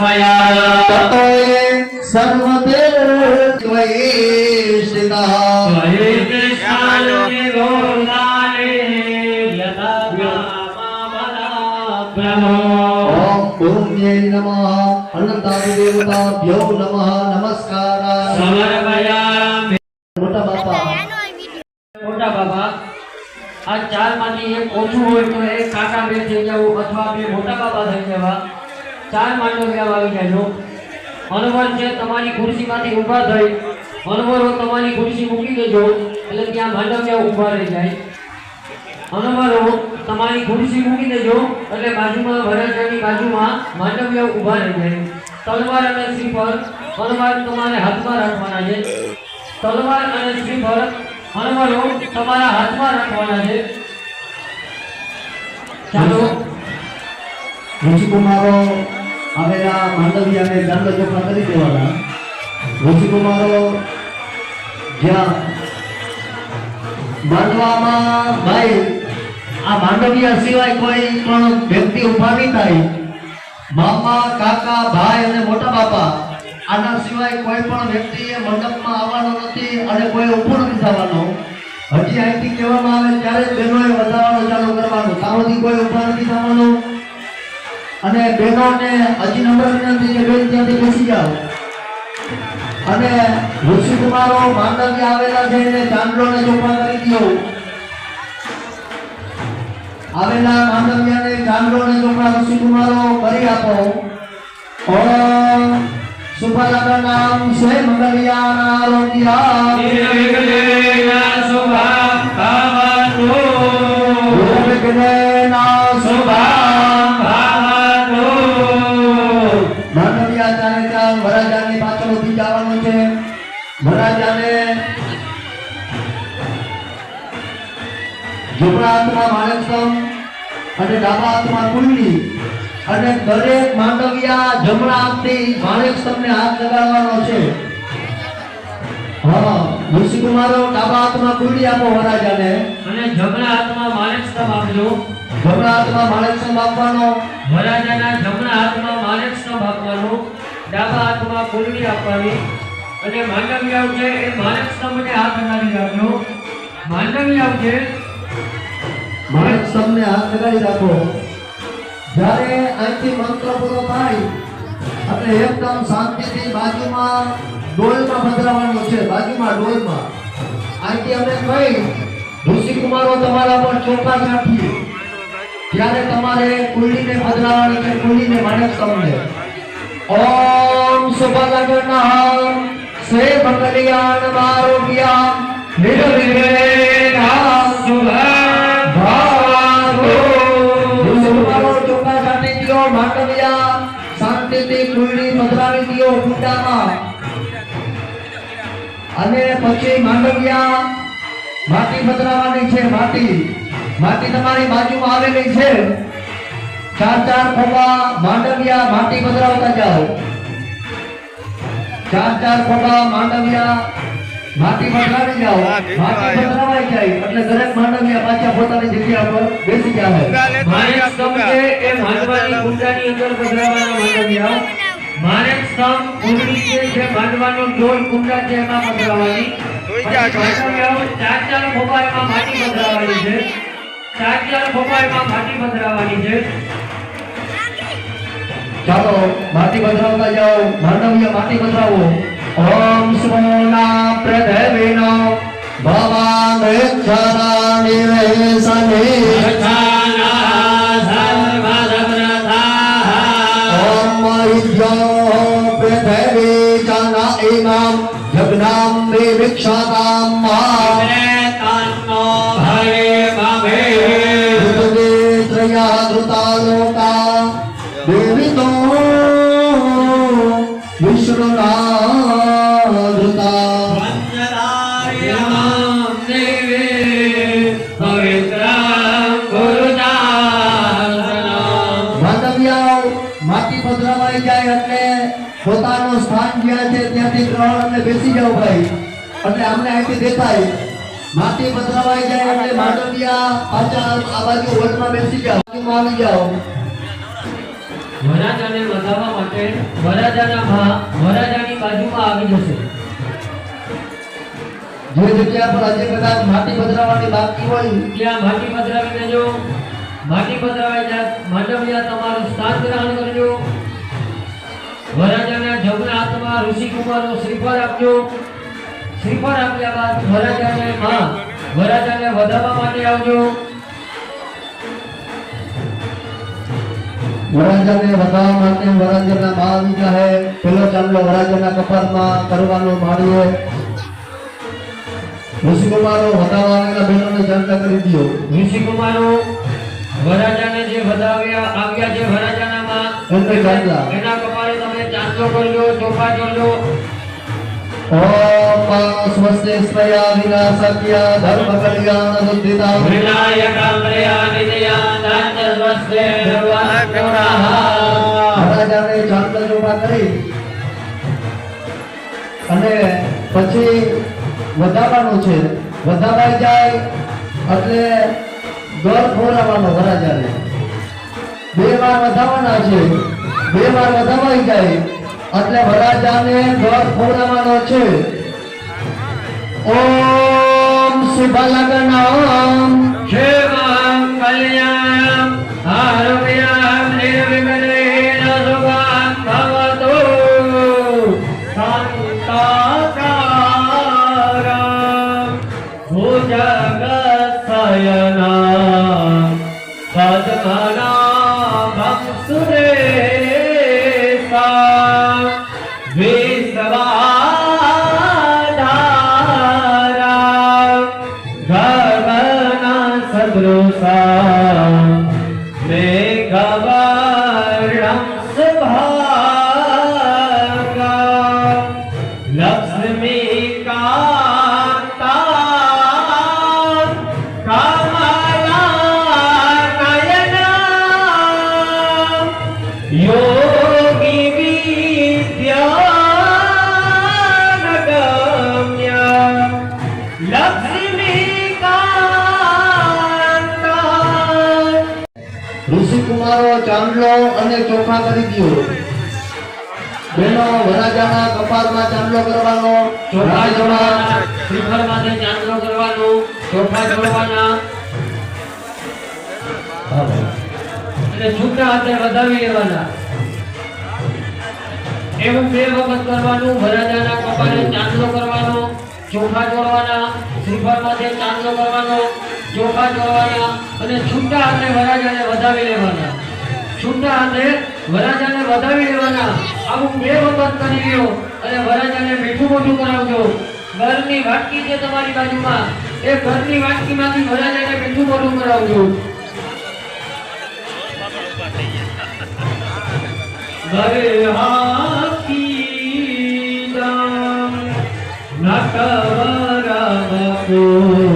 વરાજાને આપજો ખુદાને ખુદીની પ્રાર્થના ગુરુમાં અને પરમાત્માની પ્રાર્થના કરવાની ઓમ દેવતા નમ સંવાદે મધ્યમાને મહોદતો તતોય સર્વદેવ ત્વયિષ્ઠિતઃ ઓમ ભૂમ્યે નમઃ અનંતાદિ દેવતાભ્યો નમઃ નમસ્કારાય મોટા બાપા મોટા બાબા આ ચારમાંથી એક ઓછું હોય તો એક કાકા બે થઈ જવું અથવા બે મોટા બાબા થઈ જવા ચાર માંડવ્યા આવી જાજો અનવર છે, તમારી ખુરશીમાંથી ઊભા થઈ. અનવરો તમારી ખુરશી મૂકી દેજો, એટલે ત્યાં માંડવ્યા ઊભા રહી જાય. અનવરો તમારી ખુરશી મૂકી દેજો, એટલે બાજુમાં વરજાની બાજુમાં માંડવ્યા ઊભા રહી જાય. તલવાર અને શ્રીફળ હનુમાન તમારે હાથમાં રાખવાના છે. તલવાર અને શ્રીફળ અનવરો તમારા હાથમાં રાખવાના છે. ચાલો. ઋષિકુમારો આવેલા માંડવિયાને દંડ ચોખા કરી દેવાના. ઋષિકુમારો જ્યાં માંડવામાં ભાઈ આ માંડવિયા સિવાય કોઈ પણ વ્યક્તિ ઊભા નહીં થાય. મામા, કાકા, ભાઈ અને મોટા બાપા, આના સિવાય કોઈ પણ વ્યક્તિએ મંડપમાં આવવાનો નથી અને કોઈ ઊભો નથી થવાનો. હજી અહીંથી કહેવામાં આવે ત્યારે બહેનોએ વધારવાનું ચાલુ કરવાનું. ત્યાં કોઈ ઊભા નથી થવાનું. અને બહેનોને હજી નંબર વિનંતી કે બેન ત્યાંથી બેસી જાઓ. અને ઋષિકુમારો માંડવી આવેલા છે એને ચાંદલોને ચોપા કરી દો આવેલા માંડવિયાને ચાંદલોને ચોપા ઋષિકુમારો કરી આપો. ઓમ સુભાલાકા નામ સ્વય મંગલિયા આરોગ્યા ગુરુવિઘ્નેના માંડવિયા ચારે ચાર વરરાજાની પાછળ ઊભી જવાનું છે. વરરાજાને જમણા હાથમાં માણસમ અને ડાબા હાથમાં કુંડલી અને દરેક માંડવિયા જમણા હાથથી માણેકસ્તંભને હાથ લગાડવાનો છે. હા, ઋષિકુમારો ડાબા હાથમાં કુંડલી આપો વરરાજાને અને જમણા હાથમાં માણેક સ્તંભ આપજો. જમણા હાથમાં માણેકસ્તંભ આપવાનો વરાજાના જમણા હાથમાં માણેક સ્તંભ આપવાનો ડાબા હાથમાં કુંડલી આપવાની અને માંડવી આવજે એ માણેક મને હાથ લગાડી રાખજો. માંડવી આવજે. માણસ સમને હાથ લગાડી રાખો. જ્યારે અહીંથી મંત્ર પૂરો થાય આપણે એકદમ શાંતિથી બાજુમાં ડોલમાં પધરાવવાનું છે બાજુમાં ડોલમાં. અહીંથી અમે કહી ઋષિકુમારો તમારા પર ચોખા છાંટીએ ત્યારે તમારે કુંડીને બદલાવાની કે કુંડીને માણસ તમને. ઓમ સુભલગ્નઃ સે મંગલિયાન આરોગ્યા નિર્વિઘ્નેના ભાગો ઋષિકુમારો ચોખા સાથે દિયો માંડવિયા શાંતિથી કુંડી બદલાવી દિયો કુંડામાં. અને પછી માંડવિયા. માટી બદલાવાની છે માટી. માટી તમારી બાજુમાં આવેલી છે. ચાર ચાર ખોબા માંડવિયા માટી પધરાવતા જાઓ. ચાર ચાર ખોબા માંડવિયા માટી પધરાવી જાઓ. માટી પધરાવાઈ જાય એટલે દરેક માંડવિયા પાછા પોતાની જગ્યા પર બેસી જાય. માણેક સ્તંભ છે એ માંડવાની કુંડાની અંદર પધરાવવાના માંડવિયા. માણેક સ્તંભ કુંડળી છે જે માંડવાનો ડોલ કુંડા છે એમાં પધરાવવાની ચાર ચાર ખોબા એમાં માટી પધરાવવાની છે. ચાર એમાં માટી પધરાવવાની છે. ચાલો, માટી પધરાવતા જાઓ, માનવીય માટી પધરાવો. ઓમ સ્મોના પ્રધવિનો ભવાન નિવેશને પોતાનું સ્થાન જ્યાં છે ત્યાંથી ગ્રહણ અને બેસી જાવ ભાઈ એટલે અમને અહીંથી દેખાય માટી પધરાવાઈ જાય એટલે માંડવિયા પાછા આ બાજુ વટમાં બેસી જાઓ આવી જાઓ વરરાજાને વધાવવા માટે વરરાજાના ભા વરાજાની બાજુમાં આવી જશે. જે જગ્યા પર આજે કદાચ માટી પધરાવવાની બાકી હોય ત્યાં માટી પધરાવી દેજો. માટી પધરાવી માંડવિયા તમારું સ્થાન ગ્રહણ કરજો. વરાજાના જમણા હાથમાં ઋષિકુમારનો શ્રીફળ આપજો. શ્રીફળ આપ્યા બાદ વરાજાને માં વરાજાને વધાવવા માટે આવજો. વરાજાને વધારવા માટે વરાજાના બા આવી જાય પેલો ચાંદલો વરાજાના કપાળમાં કરવાનો માળીએ. ઋષિકુમારો વધાવવાના આવેલા બહેનોને જાણતા કરી દીધો. ઋષિકુમારો વરાજાને જે વધાવ્યા આવ્યા છે વરાજાનામાં. એના કપાળે તમે ચાંદલો કરજો ચોપા કરજો ઓમ स्वया विनाशक्या કરી અને પછી વધારવાનું છે વધાવાઈ જાય એટલે ગળ ફોરાવાનો વરાજાને બે વાર વધારવાના છે બે વાર વધાવાઈ જાય એટલે વરાજાને ગળ ખોરાવાનો છે. ઓમ શુભ લગ્ન શિવં કલ્યાણ આરોગ્યં ચોખા કરી દો બેનો વરાજાના કપાળમાં ચાંદલો કરવાનો ચોખા જોડવાના શ્રીફળ માટે ચાંદલો કરવાનો ચોખા જોડવાના અને છૂટા હાથે વધાવી લેવાના. એવું બે વખત કરવાનું વરાજાના કપાળે ચાંદલો કરવાનો ચોખા જોડવાના શ્રીફળ માટે ચાંદલો કરવાનો ચોખા જોડવાના અને છૂટા હાથે વરાજાને વધાવી લેવાના. છૂટા હાથે વરરાજાને વધાવી લેવાના. આવું બે વખત કરી લ્યો અને વરાજાને મીઠું મોઢું કરાવજો. ઘરની વાટકી છે તમારી બાજુમાં. એ ઘરની વાટકીમાંથી વરાજાને મીઠું મોઢું કરાવજો. ગર્હાકીદમ નટવરવપુ કર્ણિયો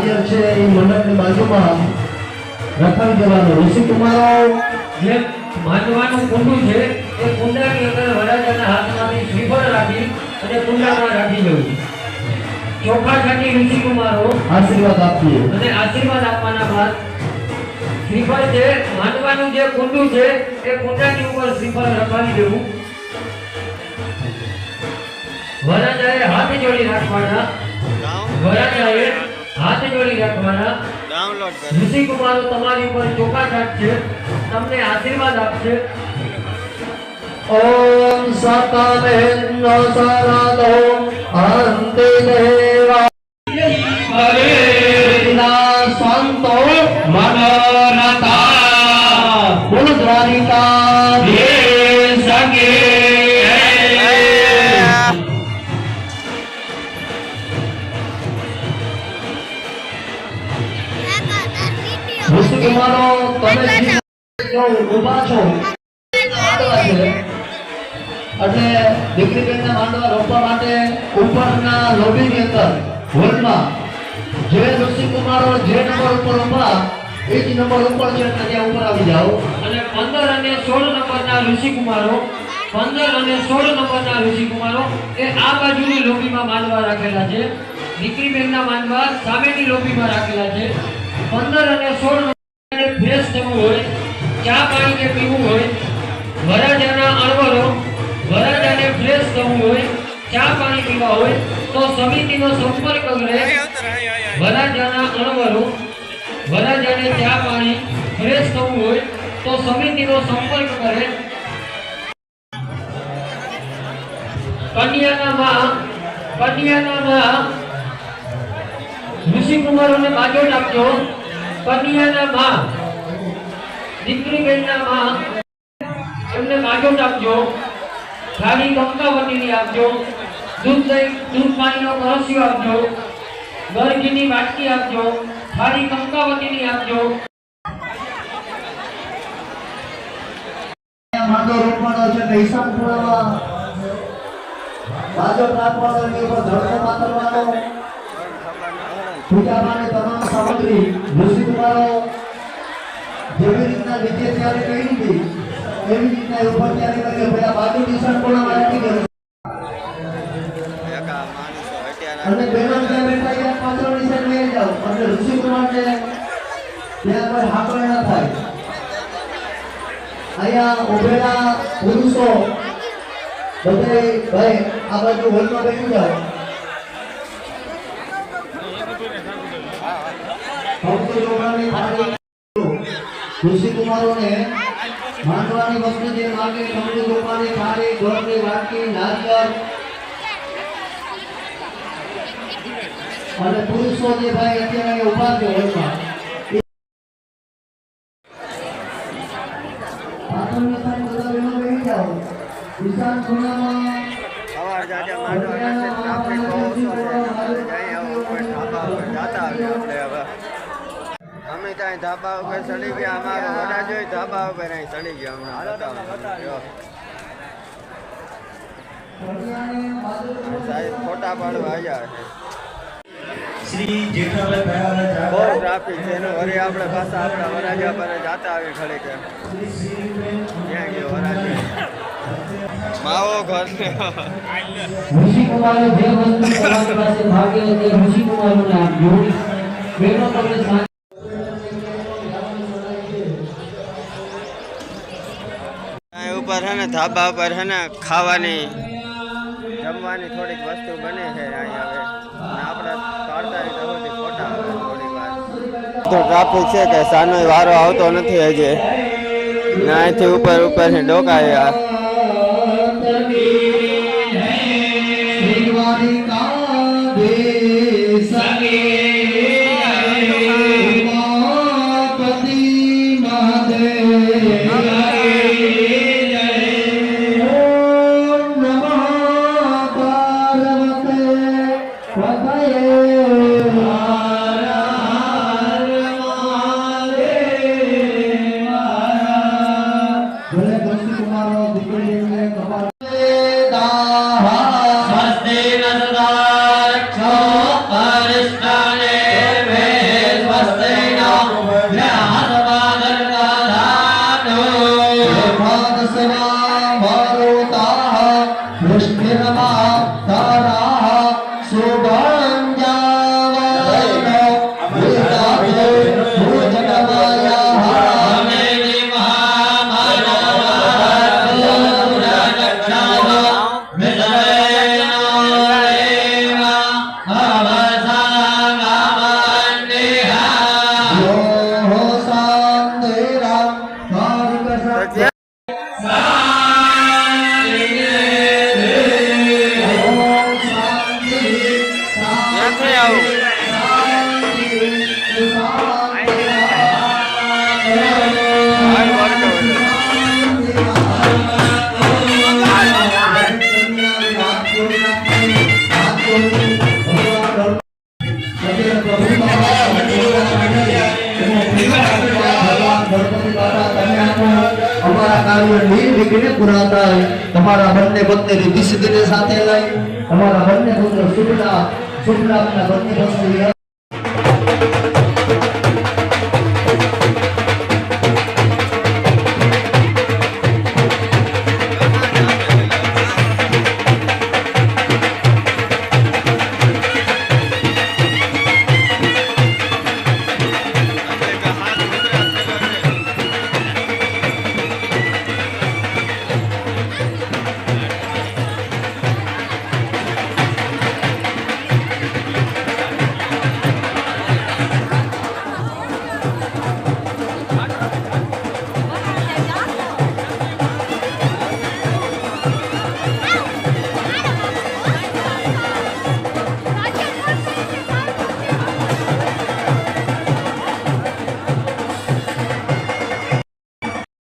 નારિયેળ છે એ મંડળની બાજુમાં રખાઈ દેવાનું ઋષિકુમારો જે માનવાનું કુંડું છે એ કુંડાની અંદર વરરાજાના હાથમાંથી શ્રીફળ રાખી અને કુંડામાં રાખી દેવું ચોખા છાટી ઋષિ કુમારો. આશીર્વાદ આપીએ. અને આશીર્વાદ આપવાના બાદ શ્રીફળ છે માનવાનું જે કુંડું છે એ કુંડાની ઉપર શ્રીફળ રખાવી દેવું. વરાજાએ હાથ જોડી રાખવાના. વરરાજાએ હાથ જોડી રાખવાના ડાઉનલોડ કર. તમારી ઉપર ચોખા છે તમને આશીર્વાદ આપશે. ઓમ સતમેન્દ્ર સરદો અંતે દેવા હરેના ત્યાં ઉપર આવી જાઓ. અને પંદર અને સોળ નંબરના ઋષિકુમારો પંદર અને સોળ નંબરના ઋષિકુમારો એ આ બાજુની લોબીમાં માંડવા રાખેલા છે. દીકરી બેનના માંડવા સામેની લોબીમાં રાખેલા છે. પંદર અને સોળ નંબરને ફ્રેશ થવું હોય, ચા પાણી કે પીવું હોય વરાજાના અણવરો વરાજાને ફ્રેશ થવું હોય, ચા પાણી પીવા હોય, તો સમિતિનો સંપર્ક કરે. વરાજાના અણવરો વરાજાને ચા પાણી ફ્રેશ થવું હોય, તો સમિતિનો સંપર્ક કરે. કન્યાના માં કન્યાના માં, ઋષિકુમારોને બાજોટ આપજો કન્યાના માં, દીકરીબેનના માં, એમને બાજોટ આપજો થાળી કંકાવતીની આપજો, દૂધ દહીં, દૂધ પાણીનો કળશિયો આપજો, ગરગીની વાટકી આપજો, થાળી કંકાવતીની આપજો. માંડો રોપવાનો છે હિસાબ પૂરાવા બાજુ રાખવાનો એની ઉપર ધડકો મારવાનો પૂજા માટે તમામ સામગ્રી ઋષિકુમારો જેવી રીતના વિદ્યા ત્યારે કહી હતી એવી રીતના ઉપર તૈયારી કરી ભાઈ આ બાજુ નિશાન પૂર્ણમાં રાખી કરી અને બહેનો ત્યાં બેઠા ગયા પાછળ નિશાન લઈ જાઓ. એટલે ઋષિકુમારને ત્યાં કોઈ હાકલ ના થાય. અહીંયા ઉભેલા પુરુષો, બધે ભાઈ આ બાજુ હોલમાં બેસી જાઓ. ભક્તો જોડાણી થાળી ઋષિકુમારોને માંડવાની વસ્તુ જે માગે કંકુ ચોપાની થાળી ગોળની વાટકી નારિયેળ અને પુરુષો જે ભાઈ અત્યારે ઊભા છે હોલમાં બધા બહેનો બેસી જાઓ ઈશાન ખૂણામાં સવાર જાજા માંડવા નથી ટ્રાફિક બહુ ઓછો છે આપણે જઈ આવો કોઈ ધાબા ઉપર જાતા આવીએ આપણે હવે ત્યાં ધાબા ઉપર ચડી ગયા અમારો વડા જોઈ ધાબા ઉપર અહીં ચડી ગયા હમણાં બતાવો. સાહેબ ફોટા પાડવા આવ્યા છે. શ્રી જેઠાભાઈ ભયારા બહુ ટ્રાફિક છે એનું વળી આપણે પાછા આપણા વરાજા પર જાતા આવી ખડી કે ત્યાં ગયો વરાજા. માવો ઘર ઋષિકુમારો જે વસ્તુ પાસે ભાગે તે ઋષિકુમારોને આપજો બહેનો તમે સા- અહીં ઉપર હે ને, ધાબા ઉપર છે ને, ખાવાની, જમવાની થોડીક વસ્તુ બને છે અહીંયા હવે. આપણે તો ટ્રાફિક છે કે સાનો વારો આવતો નથી હજી. ને અહીંથી ઉપર ઉપરથી ડોકાય ભલે કૃષ્ણકુમારો Yeah. Thank you. અમારા કાર્ય નીર નીકળીને પૂરા થાય તમારા બંને પત્ની રિદ્ધિ સિદ્ધિને સાથે લઈ. અમારા બંને પુત્ર શુભના શુભના બંને વસ્તુ